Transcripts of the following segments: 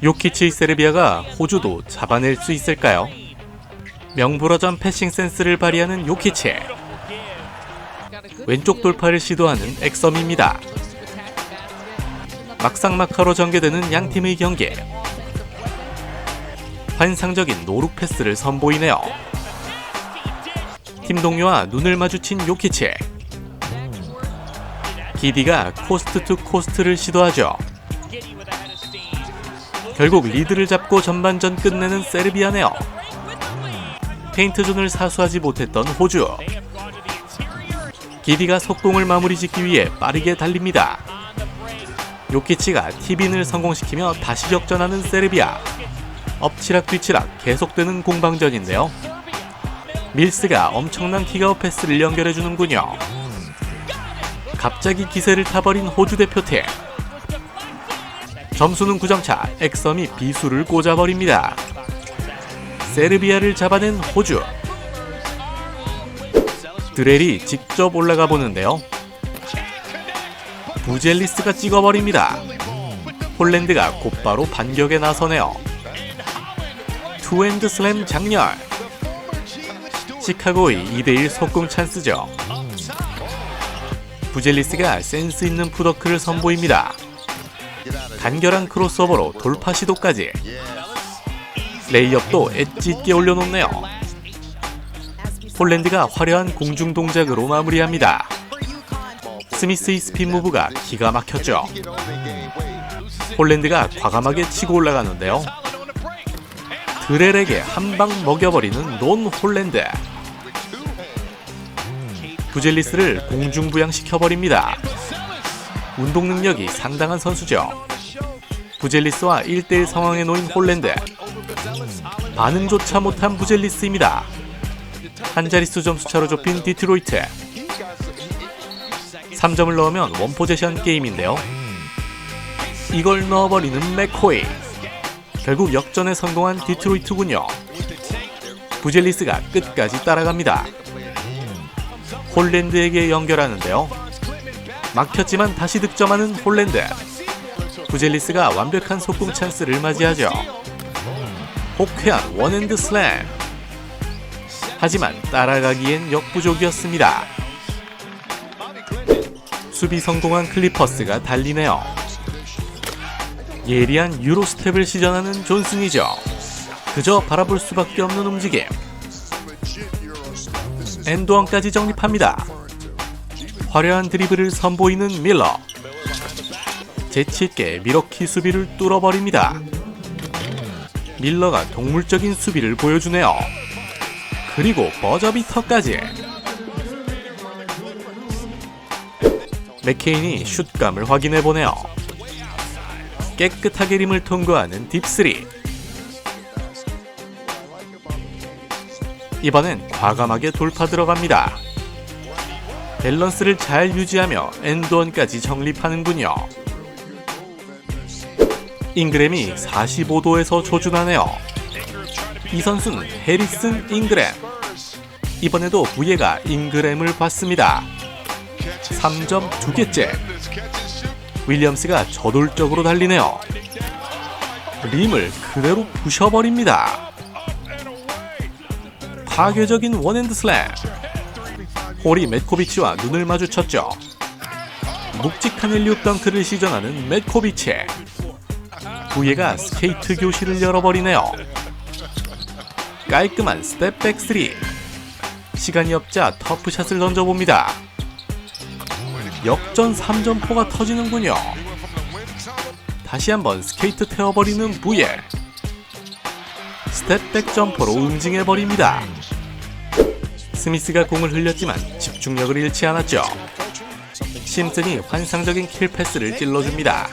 요키치 세르비아가 호주도 잡아낼 수 있을까요? 명불허전 패싱 센스를 발휘하는 요키치 왼쪽 돌파를 시도하는 엑섬입니다. 막상막하로 전개되는 양 팀의 경기 환상적인 노룩 패스를 선보이네요. 팀 동료와 눈을 마주친 요키치 기디가 코스트 투 코스트를 시도하죠. 결국 리드를 잡고 전반전 끝내는 세르비아네요. 페인트존을 사수하지 못했던 호주. 기디가 속공을 마무리 짓기 위해 빠르게 달립니다. 요키치가 티빈을 성공시키며 다시 역전하는 세르비아. 엎치락 뒤치락 계속되는 공방전인데요. 밀스가 엄청난 킥아웃 패스를 연결해주는군요. 갑자기 기세를 타버린 호주 대표팀. 점수는 9점차 엑섬이 비수를 꽂아버립니다. 세르비아를 잡아낸 호주. 드렐이 직접 올라가 보는데요. 부젤리스가 찍어버립니다. 폴란드가 곧바로 반격에 나서네요. 투핸드 슬램 장렬. 시카고의 2대1 속공 찬스죠. 부젤리스가 센스 있는 푸더크를 선보입니다. 간결한 크로스오버로 돌파 시도까지. 레이업도 엣지 있게 올려놓네요. 폴란드가 화려한 공중 동작으로 마무리합니다. 스미스의 스핀 무브가 기가 막혔죠. 폴란드가 과감하게 치고 올라가는데요. 드렐에게 한 방 먹여버리는 논 홀랜드. 부젤리스를 공중부양시켜버립니다. 운동 능력이 상당한 선수죠. 부젤리스와 1대1 상황에 놓인 홀랜드. 반응조차 못한 부젤리스입니다. 한 자릿수 점수 차로 좁힌 디트로이트. 3점을 넣으면 원포제션 게임인데요. 이걸 넣어버리는 맥코이. 결국 역전에 성공한 디트로이트군요. 부젤리스가 끝까지 따라갑니다. 홀랜드에게 연결하는데요. 막혔지만 다시 득점하는 홀랜드. 부젤리스가 완벽한 속공 찬스를 맞이하죠. 호쾌한 원핸드 슬램. 하지만 따라가기엔 역부족이었습니다. 수비 성공한 클리퍼스가 달리네요. 예리한 유로 스텝을 시전하는 존슨이죠. 그저 바라볼 수밖에 없는 움직임. 엔드원까지 정립합니다. 화려한 드리블을 선보이는 밀러. 재치있게 미러키 수비를 뚫어버립니다. 밀러가 동물적인 수비를 보여주네요. 그리고 버저비터까지. 맥케인이 슛감을 확인해보네요. 깨끗하게 림을 통과하는 딥스리. 이번엔 과감하게 돌파 들어갑니다. 밸런스를 잘 유지하며 엔드원까지 정립하는군요. 잉그램이 45도에서 조준하네요. 이 선수는 해리슨 잉그램. 이번에도 부예가 잉그램을 봤습니다. 3점 두 개째. 윌리엄스가 저돌적으로 달리네요. 림을 그대로 부셔버립니다. 파괴적인 원핸드 슬램. 홀이 메코비치와 눈을 마주쳤죠. 묵직한 엘리웁 덩크를 시전하는 메코비치. 부예가 스케이트 교실을 열어버리네요. 깔끔한 스텝백 3. 시간이 없자 터프샷을 던져봅니다. 역전 3점포가 터지는군요. 다시 한번 스케이트 태워버리는 부예. 스텝백 점퍼로 응징해버립니다. 스미스가 공을 흘렸지만 집중력을 잃지 않았죠. 심슨이 환상적인 킬 패스를 찔러줍니다.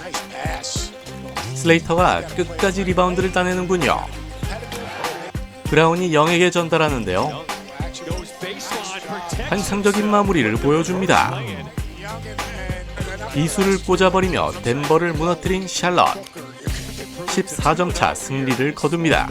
슬레이터가 끝까지 리바운드를 따내는군요. 브라운이 영에게 전달하는데요. 환상적인 마무리를 보여줍니다. 비수를 꽂아버리며 덴버를 무너뜨린 샬럿. 14점 차 승리를 거둡니다.